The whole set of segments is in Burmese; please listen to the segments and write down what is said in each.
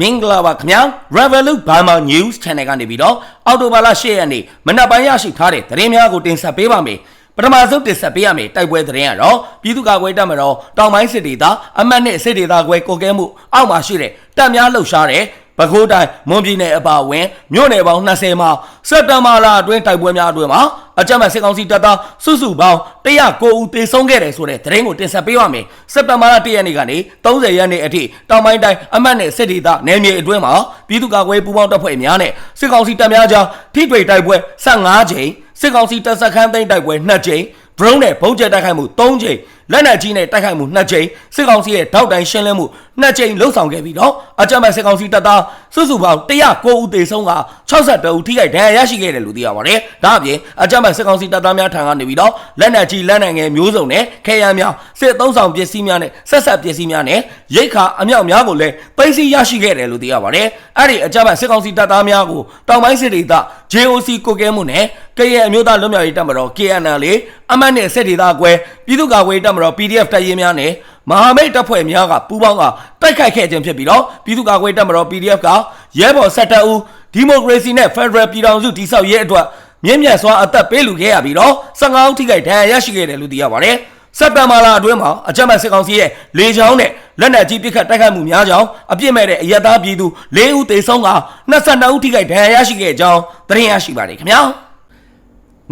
မင်္ဂလာပါခင်ဗျာ Revolut Burma News Channel ကနေပြီးတော့အော်တိုဘာလ10ရက်နေ့မနက်ပိုင်းရရှိထားတဲ့သတင်းများကိုတင်ဆက်ပေးပါမယ်ပထမဆုံးတင်ဆက်ပေးရမယ်တိုက်ပွဲသတင်းကတော့ပြည်သူ့ကာကွယ်တပ်မတော်တောင်ပိုင်းစစ်ဒေသအမှတ်နဲ့စစ်ဒေသကွဲကိုကဲမှုအောက်မှာရှိတဲ့တပ်များလှုပ်ရှားတဲ့ ပဲခူးတိုင်းမွန်ပြည်နယ်အပါအဝင်မြို့နယ်ပေါင်း20မှာစက်တဘာလအတွင်းတိုက်ပွဲများအတွင်းမှာအကြမ်းဖက်စစ်ကောင်စီတပ်သားစုစုပေါင်း109ဦးသေဆုံးခဲ့တယ်ဆိုတဲ့သတင်းကိုတင်ဆက်ပေးပါမယ်စက်တဘာလ1ရက်နေ့ကနေ30ရက်နေ့အထိတောင်ပိုင်းတိုင်းအမှတ်နဲ့စစ်ဒေသနယ်မြေအတွင်းမှာပြည်သူ့ကာကွယ်ပူးပေါင်းတပ်ဖွဲ့များနဲ့စစ်ကောင်စီတပ်များကြားထိတွေ့တိုက်ပွဲ15ကြိမ်စစ်ကောင်စီတပ်စခန်းသိမ်းတိုက်ပွဲ2ကြိမ် drone နဲ့ဘုံကျဲတိုက်ခိုက်မှု3ကြိမ်လက်နက်ကြီးနဲ့တိုက်ခိုက်မှု2ကြိမ်စစ်ကောင်စီရဲ့ထောက်တိုင်ရှင်းလင်းမှု2ကြိမ်လှုပ်ဆောင်ခဲ့ပြီးတော့အကြမ်းဖက်စစ်ကောင်စီတပ်သား စုစုပေါင်း109ဦးသေဆုံးက62ဦးထိခိုက်ဒဏ်ရာရရှိခဲ့တယ်လို့သိရပါတယ်။ဒါအပြင်အကြမ်းဖက်စစ်ကောင်စီတပ်သားများထံကနေပြီးတော့လက်နက်ကြီးလက်နက်ငယ်မျိုးစုံနဲ့ခဲယမ်းများစစ်သုံးဆောင်ပစ္စည်းများနဲ့ဆက်ဆက်ပစ္စည်းများနဲ့ရိတ်ခါအမြောက်များကိုလည်းသိမ်းဆည်းရရှိခဲ့တယ်လို့သိရပါတယ်။အဲ့ဒီအကြမ်းဖက်စစ်ကောင်စီတပ်သားများကိုတောင်ပိုင်းစစ်ဒေသ JOC ကိုကဲမှုနဲ့ကရဲအမျိုးသားလွတ်မြောက်ရေးတပ်မတော် KNL အမတ်နဲ့စစ်ဒေသကွဲပြည်သူ့ကာကွယ်ရေးတပ်မတော် PDF တပ်ရင်းများနဲ့ မဟာမိတ်တပ်ဖွဲ့များကပူးပေါင်းကတိုက်ခိုက်ခဲ့ခြင်းဖြစ်ပြီးတော့ပြည်သူ့ကာကွယ်ရေးတပ်မတော် PDF ကရဲဘော်ဆက်တပ်ဦးဒီမိုကရေစီနဲ့ Federal ပြည်ထောင်စုတည်ဆောက်ရေးအတွက်မြင့်မြတ်စွာအသက်ပေးလူခဲ့ရပြီးတော့15ဦးထိခိုက်ဒဏ်ရာရရှိခဲ့တယ်လို့သိရပါတယ်စက်တဘာလအတွင်းမှာအကြမ်းဖက်စစ်ကောင်စီရဲ့လေကြောင်းနဲ့လက်နက်ကြီးပစ်ခတ်တိုက်ခိုက်မှုများကြောင်းအပြစ်မဲ့တဲ့အရက်သားပြည်သူ၄ဦးသေဆုံးက22ဦးထိခိုက်ဒဏ်ရာရရှိခဲ့ကြောင်းသတင်းရရှိပါတယ်ခင်ဗျာ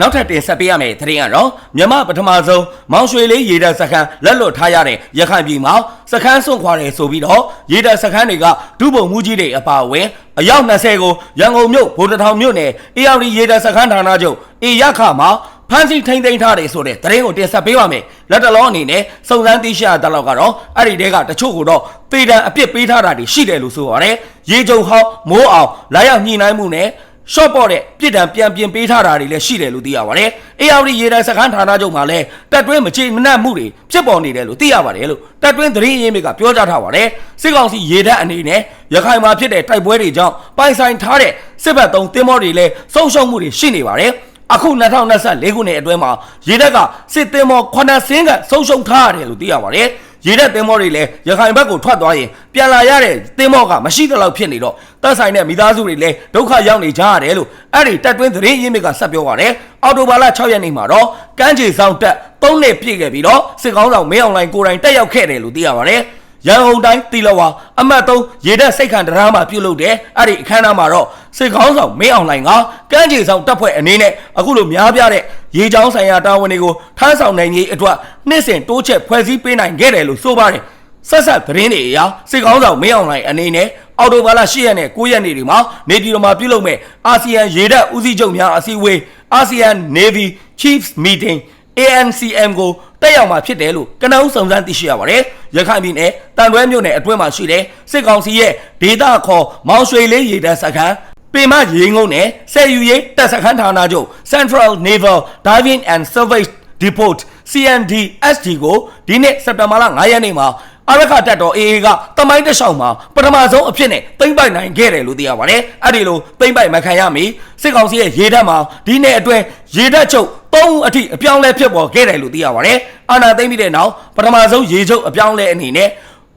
နောက်ထပ်တင်ဆက်ပေးရမယ့်သတင်းကတော့မြမပထမဆုံးမောင်ရွှေလေးရေတပ်စခန်းလက်လွတ်ထားရတဲ့ရခိုင်ပြည်မှာစခန်းစွန့်ခွာတယ်ဆိုပြီးတော့ရေတပ်စခန်းတွေကဒုဗိုလ်မှူးကြီးတွေအပါအဝင်အယောက်20ကိုရန်ကုန်မြို့ဗိုလ်တထောင်မြို့နယ်အေရီရေတပ်စခန်းဌာနချုပ်အေရခမှာဖမ်းဆီးထိန်းသိမ်းထားတယ်ဆိုတဲ့သတင်းကိုတင်ဆက်ပေးပါမယ်လက်တလုံးအနေနဲ့စုံစမ်းသိရှိရတဲ့လောက်ကတော့အဲ့ဒီတဲကတချို့ကတော့ပေတံအပြစ်ပေးထားတာတွေရှိတယ်လို့ဆိုပါတယ်ရေကြုံဟောင်းမိုးအောင်လာရောက်ညှိနှိုင်းမှုနဲ့ short ပေါ့တဲ့ပြစ်ဒဏ်ပြန်ပြင်ပေးထားတာတွေလည်းရှိတယ်လို့သိရပါတယ်။ AR ရေဒဏ်စခန်းဌာနချုပ်မှာလည်းတက်တွင်းမချေမနှက်မှုတွေဖြစ်ပေါ်နေတယ်လို့သိရပါတယ်လို့တက်တွင်းသတင်းရင်းမြစ်ကပြောကြားထားပါတယ်။စစ်ကောင်စီရေဒဏ်အနေနဲ့ရခိုင်မှာဖြစ်တဲ့တိုက်ပွဲတွေကြောင့်ပိုင်ဆိုင်ထားတဲ့စစ်ဘက်သုံးတင်းမောတွေလည်းဆုံးရှုံးမှုတွေရှိနေပါတယ်။အခု2024ခုနှစ်အတွင်းမှာရေတပ်ကစစ်သင်္ဘော9စင်းကဆုံးရှုံးထားရတယ်လို့သိရပါတယ်။ ရေတပ်သင်္ဘောတွေလည်းရခိုင်ဘက်ကိုထွက်သွားရင်ပြန်လာရတဲ့သင်္ဘောကမရှိတဲ့လောက်ဖြစ်နေတော့တပ်ဆိုင်တဲ့မိသားစုတွေလည်းဒုက္ခရောက်နေကြရတယ်လို့အဲ့ဒီတပ်တွင်းသတင်းရင်းမြစ်ကဆက်ပြောပါတယ်အော်တိုဘာလ6ရက်နေ့မှာတော့ကမ်းခြေဆောင်တက်၃နှစ်ပြည့်ခဲ့ပြီးတော့စစ်ကောင်းဆောင်မင်းအောင်လှိုင်ကိုယ်တိုင်တက်ရောက်ခဲ့တယ်လို့သိရပါတယ် ရန်ကုန်တိုင်းတီလဝါအမှတ်3ရေတပ်စိတ်ခံတရားမှာပြုလုပ်တဲ့အဲ့ဒီအခမ်းအနားမှာတော့စစ်ကောင်းဆောင်မင်းအောင်လှိုင်ကကမ်းခြေဆောင်တပ်ဖွဲ့အနေနဲ့အခုလိုများပြားတဲ့ရေချောင်းဆိုင်ရာတာဝန်တွေကိုထမ်းဆောင်နိုင်ရေးအတွက်နှစ်စဉ်တိုးချက်ဖွဲ့စည်းပေးနိုင်ခဲ့တယ်လို့ဆိုပါတယ်ဆက်ဆက်သတင်းတွေအရစစ်ကောင်းဆောင်မင်းအောင်လှိုင်အနေနဲ့အော်တိုဘာလ10ရက်နဲ့9ရက်နေ့တွေမှာနေပြည်တော်မှာပြုလုပ်မဲ့အာဆီယံရေတပ်ဦးစီးချုပ်များအစည်းအဝေးအာဆီယံ Navy Chiefs Meeting ANCM ကို တက်ရောက်မှာဖြစ်တယ်လို့ကနအုပ်စုံစမ်းသိရှိရပါတယ်။ရခိုင်ပြည်နယ်တန်တွဲမြို့နယ်အတွင်းမှာရှိတဲ့စစ်ကောင်စီရဲ့ဒေသခေါ်မောင်ရွှေလေးရေတပ်စခန်းပင်မရေငုံနဲ့ဆယ်ယူရေးတပ်စခန်းဌာနချုပ် Central Naval Diving and Survey Depot CND SG ကိုဒီနေ့စက်တင်ဘာလ9ရက်နေ့မှာ အရခတက်တော် AA ကတမိုင်းတစ်လျှောက်မှာပထမဆုံးအဖြစ်နဲ့သိမ့်ပိုက်နိုင်ခဲ့တယ်လို့သိရပါတယ်။အဲ့ဒီလိုသိမ့်ပိုက်မခံရမီစစ်ကောင်စီရဲ့ရေတပ်မှာဒီနေ့အတွင်းရေတပ်ချုပ်၃ဦးအထိအပြောင်းလဲဖြစ်ပေါ်ခဲ့တယ်လို့သိရပါတယ်။အာဏာသိမ်းပြီးတဲ့နောက်ပထမဆုံးရေချုပ်အပြောင်းလဲအနေနဲ့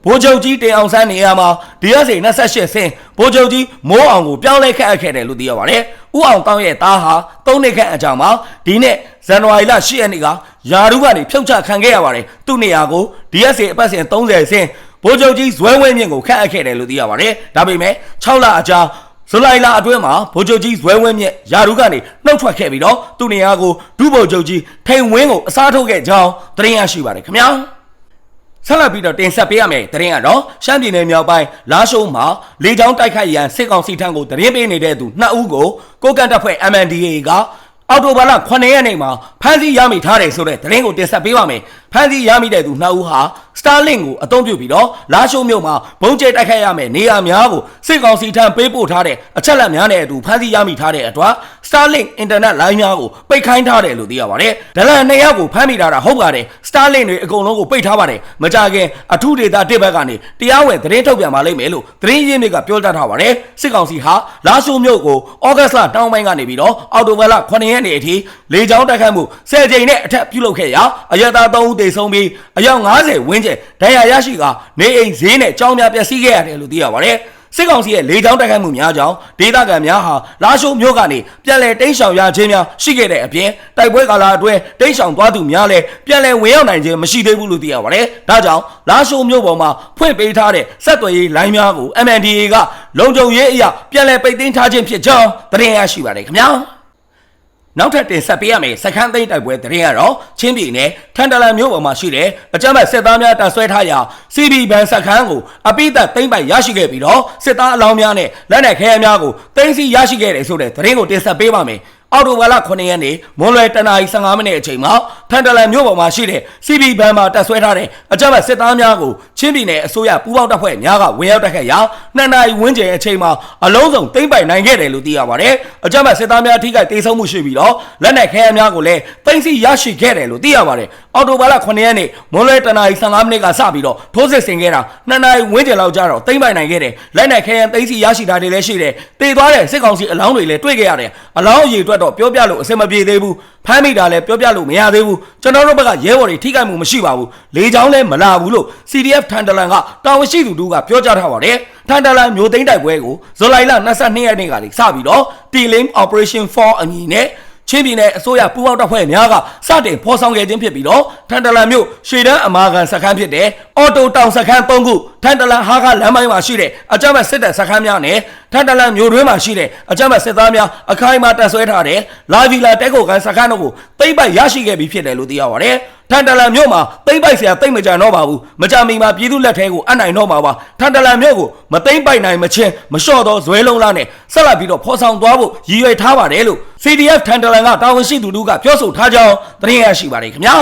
ဗိုလ်ချုပ်ကြီးတင်အောင်ဆန်းနေရာမှာ DSA 28ဆင်းဗိုလ်ချုပ်ကြီးမိုးအောင်ကိုပြောင်းလဲခန့်အပ်ခဲ့တယ်လို့သိရပါတယ်။ဦးအောင်တောင်းရဲ့သားဟာ၃နှစ်ခန့်အကြောင်းမှာဒီနေ့ဇန်နဝါရီလ10ရက်နေ့ကယာရုကနေဖြုတ်ချခံခဲ့ရပါတယ်။သူ့နေရာကို DSA အပတ်စဉ်30ဆင်းဗိုလ်ချုပ်ကြီးဇွဲဝင်းမြင့်ကိုခန့်အပ်ခဲ့တယ်လို့သိရပါတယ်။ဒါပေမဲ့6လအကြာဇူလိုင်လအတွင်းမှာဗိုလ်ချုပ်ကြီးဇွဲဝင်းမြင့်ယာရုကနေနှုတ်ထွက်ခဲ့ပြီးတော့သူ့နေရာကိုဒုဗိုလ်ချုပ်ကြီးထိန်ဝင်းကိုအစားထိုးခဲ့ကြောင်းသတင်းရရှိပါတယ်ခင်ဗျာ။ ဆက်လက်ပြီးတော့တင်ဆက်ပေးရမယ်တရင်ကတော့ရှမ်းပြည်နယ်မြောက်ပိုင်းလာရှိုးမှာလေကြောင်းတိုက်ခိုက်ရန်စစ်ကောင်စီထံကိုတရင်ပေးနေတဲ့သူနှစ်ဦးကိုကိုကန်တပ်ဖွဲ့ MNDAA ကအော်တိုဘာလ9ရက်နေ့မှာဖမ်းဆီးရမိထားတယ်ဆိုတဲ့သတင်းကိုတင်ဆက်ပေးပါမယ် ဖမ်းဆီးရမိတဲ့သူနှစ်ဦးဟာ Starlink ကိုအသုံးပြုပြီးတော့လာရှိုးမြို့မှာဘုံကျဲတိုက်ခိုက်ရမယ်နေရာများကိုစစ်ကောင်စီထံပေးပို့ထားတဲ့အချက်လက်များနဲ့အတူဖမ်းဆီးရမိထားတဲ့အတွက် Starlink Internet လိုင်းများကိုပိတ်ခိုင်းထားတယ်လို့သိရပါတယ်ဒလန်နှစ်ယောက်ကိုဖမ်းမိထားတာဟုတ်ပါတယ် Starlink တွေအကုန်လုံးကိုပိတ်ထားပါတယ်မကြခင်အထူးဒေတာတစ်ဘက်ကနေတရားဝင်သတင်းထုတ်ပြန်ပါလိမ့်မယ်လို့သတင်းရင်းတွေကပြောကြားထားပါတယ်စစ်ကောင်စီဟာလာရှိုးမြို့ကိုဩဂတ်စ်လတောင်းပိုင်းကနေပြီးတော့အော်တိုဘယ်လ9ရက်နေ့အထိလေကြောင်းတိုက်ခိုက်မှု10ကြိမ်နဲ့အထက်ပြုလုပ်ခဲ့ရာအရသာ3ဦးသေဆုံးပြီးအယောက်90ဝန်းကျင်ဒဏ်ရာရရှိကနေအိမ်ဈေးနဲ့ကြောင်းများပျက်စီးခဲ့ရတယ်လို့သိရပါတယ်စစ်ကောင်စီရဲ့လေကြောင်းတိုက်ခိုက်မှုများကြောင့်ဒေသခံများဟာလာရှိုးမြို့ကနေပြန်လည်တိမ်းရှောင်ရခြင်းများရှိခဲ့တဲ့အပြင်တိုက်ပွဲကာလအတွင်းတိမ်းရှောင်သွားသူများလည်းပြန်လည်ဝင်ရောက်နိုင်ခြင်းမရှိသေးဘူးလို့သိရပါတယ်။ဒါကြောင့်လာရှိုးမြို့ပေါ်မှာဖွင့်ပေးထားတဲ့ဆက်သွယ်ရေးလိုင်းများကို MNDAA ကလုံခြုံရေးအရာပြန်လည်ပိတ်သိမ်းထားခြင်းဖြစ်ကြောင်းသတင်းရရှိပါတယ်ခင်ဗျာ။ နောက်ထပ်တင်ဆက်ပေးရမယ်စခန်းသိမ်းတိုက်ပွဲတရင်ကတော့ချင်းပြည်နယ်ထန်တလန်မြို့ပေါ်မှာရှိတဲ့အကြမ်းဖက်စစ်သားများတပ်ဆွဲထားရာ CB ဘန်စခန်းကိုအပိသက်သိမ်းပိုက်ရရှိခဲ့ပြီးတော့စစ်သားအလောင်းများနဲ့လက်နက်ခဲယမ်းများကိုသိမ်းဆည်းရရှိခဲ့တယ်ဆိုတဲ့သတင်းကိုတင်ဆက်ပေးပါမယ် အော်တိုဘာလ9ရက်နေ့မွန်လွယ်တနာရီ15မိနစ်အချိန်မှာထန်တလန်မြို့ပေါ်မှာရှိတဲ့ CB ဘန်မှာတပ်ဆွဲထားတဲ့အကြမ်းဖက်စစ်သားများကိုချင်းပြည်နယ်အစိုးရပူးပေါင်းတပ်ဖွဲ့များကဝင်ရောက်တိုက်ခိုက်ရာနှစ်နာရီဝန်းကျင်အချိန်မှာအလုံးစုံသိမ်းပိုက်နိုင်ခဲ့တယ်လို့သိရပါတယ်အကြမ်းဖက်စစ်သားများထိခိုက်ဒေဆုံးမှုရှိပြီးတော့လက်နက်ခဲယမ်းများကိုလည်းသိမ်းဆည်းရရှိခဲ့တယ်လို့သိရပါတယ်အော်တိုဘာလ9ရက်နေ့မွန်လွယ်တနာရီ15မိနစ်ကစပြီးတော့ထိုးစစ်ဆင်ခဲ့တာနှစ်နာရီဝန်းကျင်လောက်ကြာတော့သိမ်းပိုက်နိုင်ခဲ့တယ်လက်နက်ခဲယမ်းသိမ်းဆည်းရရှိတာတွေလည်းရှိတယ်တေသွားတဲ့စစ်ကောင်စီအလောင်းတွေလည်းတွေ့ခဲ့ရတယ်အလောင်းအရေအတွက်တော့ပြောပြလို့အဆင်မပြေသေးဘူးဖမ်းမိတာလည်းပြောပြလို့မရသေးဘူးကျွန်တော်တို့ဘက်ကရဲဘော်တွေထိခိုက်မှုမရှိပါဘူးလေချောင်းလည်းမလာဘူးလို့ CDF ထန်တလန်ကတာဝန်ရှိသူတို့ကပြောကြားထားပါတယ်ထန်တလန်မျိုးသိန်းတိုက်ပွဲကိုဇူလိုင်လ22ရက်နေ့ကနေစပြီးတော့ T-Link Operation 4အမည်နဲ့ချင်းပြည်နယ်အစိုးရပူးပေါင်းတပ်ဖွဲ့များကစတင်ဖော်ဆောင်ခဲ့ခြင်းဖြစ်ပြီးတော့ထန်တလန်မြို့ရှေတန်းအမာခံစခန်းဖြစ်တဲ့အော်တိုတောင်စခန်း၃ခု ထန်တလန်ဟာကလမ်းပိုင်းမှာရှိတဲ့အကြမ်းဖက်စစ်တပ်စခန်းများနဲ့ထန်တလန်မြို့တွင်းမှာရှိတဲ့အကြမ်းဖက်စစ်သားများအခိုင်အမာတပ်ဆွဲထားတဲ့လာဗီလာတက်ကိုကန်စခန်းတို့ကိုသိမ့်ပိုက်ရရှိခဲ့ပြီးဖြစ်တယ်လို့သိရပါတယ်ထန်တလန်မြို့မှာသိမ့်ပိုက်ဆရာသိမ့်မကြံတော့ပါဘူးမကြမီမှာပြည်သူလက်ထဲကိုအပ်နိုင်တော့မှာပါထန်တလန်မြို့ကိုမသိမ့်ပိုက်နိုင်မချင်းမလျှော့တော့ဇွဲလုံးလားနဲ့ဆက်လက်ပြီးတော့ဖော်ဆောင်သွားဖို့ရည်ရွယ်ထားပါတယ်လို့ CDF ထန်တလန်ကတာဝန်ရှိသူတို့ကပြောဆိုထားကြောင်းသတင်းရရှိပါတယ်ခင်ဗျာ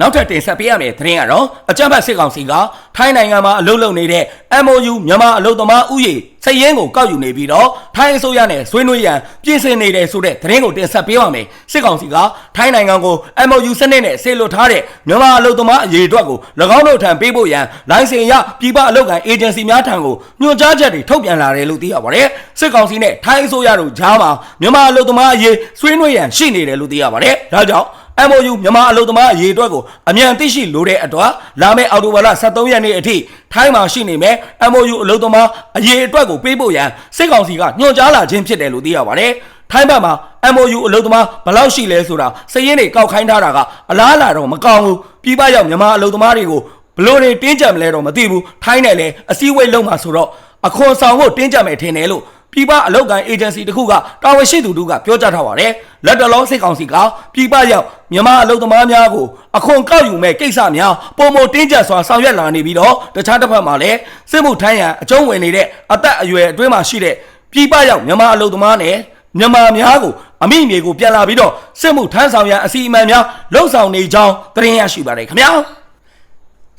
နောက်ထပ်တင်ဆက်ပေးရမယ့်သတင်းကတော့အကြမ်းဖက်စစ်ကောင်စီကထိုင်းနိုင်ငံမှာအလုပ်လုပ်နေတဲ့ MOU မြန်မာအလုပ်သမားဥယျာဉ်စည်ရင်းကိုကောက်ယူနေပြီးတော့ထိုင်းအစိုးရနဲ့ဆွေးနွေးရန်ပြင်ဆင်နေတယ်ဆိုတဲ့သတင်းကိုတင်ဆက်ပေးပါမယ်စစ်ကောင်စီကထိုင်းနိုင်ငံကို MOU စနစ်နဲ့ဆေးလွတ်ထားတဲ့မြန်မာအလုပ်သမားအရေးအတွက်ကို၎င်းတို့ထံပေးဖို့ရန်လိုင်စင်ရပြည်ပအလုပ်ကိုင်အေဂျင်စီများထံကိုညွှန်ကြားချက်တွေထုတ်ပြန်လာတယ်လို့သိရပါတယ်စစ်ကောင်စီနဲ့ထိုင်းအစိုးရတို့ကြားမှာမြန်မာအလုပ်သမားအရေးဆွေးနွေးရန်ရှိနေတယ်လို့သိရပါတယ်ဒါကြောင့် MOU မြန်မာအလုပ်သမားအရေးအတွက်ကိုအမြန်သိရှိလိုတဲ့အတွက်လာမယ့်အောက်တိုဘာလ23ရက်နေ့အထိထိုင်းမှာရှိနေမယ် MOU အလုပ်သမားအရေးအတွက်ကိုပေးဖို့ရန်စစ်ကောင်စီကညွှန်ကြားလာခြင်းဖြစ်တယ်လို့သိရပါတယ်ထိုင်းဘက်မှာ MOU အလုပ်သမားဘယ်လောက်ရှိလဲဆိုတာစည်ရင်းတွေကောက်ခိုင်းထားတာကအလားအလာတော့မကောင်းဘူးပြည်ပရောက်မြန်မာအလုပ်သမားတွေကိုဘလို့တွေတင်းကြပ်မလဲတော့မသိဘူးထိုင်းနဲ့လည်းအစည်းအဝေးလုံးမှာဆိုတော့အခွန်ဆောင်ဖို့တင်းကြပ်မယ်ထင်တယ်လို့ ပြည်ပအလုပ်ကိုင်အေဂျင်စီတခုကတာဝန်ရှိသူတို့ကပြောကြားထားပါတယ်လက်တလုံးစစ်ကောင်စီကပြည်ပရောက်မြန်မာအလုပ်သမားများကိုအခွန်ကောက်ယူမဲ့ကိစ္စများပုံမတင်းကျပ်စွာဆောင်ရွက်လာနေပြီးတော့တခြားတစ်ဖက်မှာလည်းစစ်မှုထမ်းရန်အကျုံးဝင်နေတဲ့အသက်အရွယ်အတွင်းမှာရှိတဲ့ပြည်ပရောက်မြန်မာအလုပ်သမားနဲ့မြန်မာများကိုအမိမြေကိုပြန်လာပြီးတော့စစ်မှုထမ်းဆောင်ရန်အစီအမံများလှုပ်ဆောင်နေကြောင်းသတင်းရရှိပါတယ်ခင်ဗျာ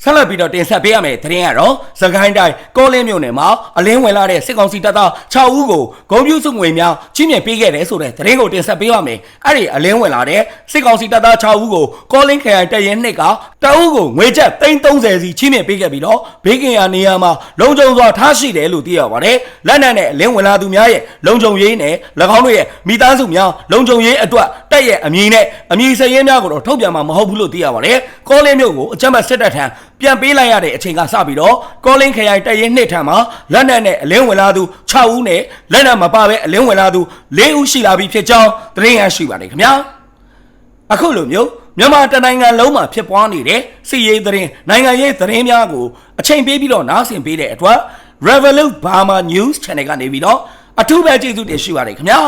ဆက်လက်ပြီးတော့တင်ဆက်ပေးရမယ့်သတင်းကတော့စကိုင်းတိုင်းကောလင်းမြို့နယ်မှာအလင်းဝင်လာတဲ့စစ်ကောင်စီတပ်သား6ဦးကိုဂုံပြူစုငွေများချင်းမြင်ပေးခဲ့တယ်ဆိုတဲ့သတင်းကိုတင်ဆက်ပေးပါမယ်။အဲ့ဒီအလင်းဝင်လာတဲ့စစ်ကောင်စီတပ်သား6ဦးကိုကောလင်းခရိုင်တရင်နှစ်ကတအုပ်ကိုငွေကျပ်330စီချင်းမြင်ပေးခဲ့ပြီးတော့ဘေးကင်ယာနေရာမှာလုံခြုံစွာထားရှိတယ်လို့သိရပါတယ်။လက်နက်နဲ့အလင်းဝင်လာသူများရဲ့လုံခြုံရေးနဲ့၎င်းတို့ရဲ့မိသားစုများလုံခြုံရေးအတွက်တက်ရဲ့အမည်နဲ့အမည်စရင်းများကိုတော့ထုတ်ပြန်မှာမဟုတ်ဘူးလို့သိရပါတယ်။ကောလင်းမြို့ကိုအကြမ်းဖက်စစ်တပ်ထံပြန်ပေးလိုက်ရတဲ့အချိန်ကစပြီးတော့ကောလင်းခရိုင်တရင်နှစ်ထံမှာလက်နက်နဲ့အလင်းဝင်လာသူ6ဦးနဲ့လက်နက်မပါဘဲအလင်းဝင်လာသူ4ဦးရှိလာပြီဖြစ်ကြောင်းသတင်းရရှိပါတယ်ခင်ဗျာအခုလိုမျိုးမြန်မာတနိုင်ငံလုံးမှာဖြစ်ပွားနေတဲ့စီရေးသတင်းနိုင်ငံရေးသတင်းများကိုအချိန်ပေးပြီးတော့နားဆင်ပေးတဲ့အတွက် Revolut Burma News Channel ကနေပြီးတော့အထူးပဲကျေးဇူးတင်ရှိပါတယ်ခင်ဗျာ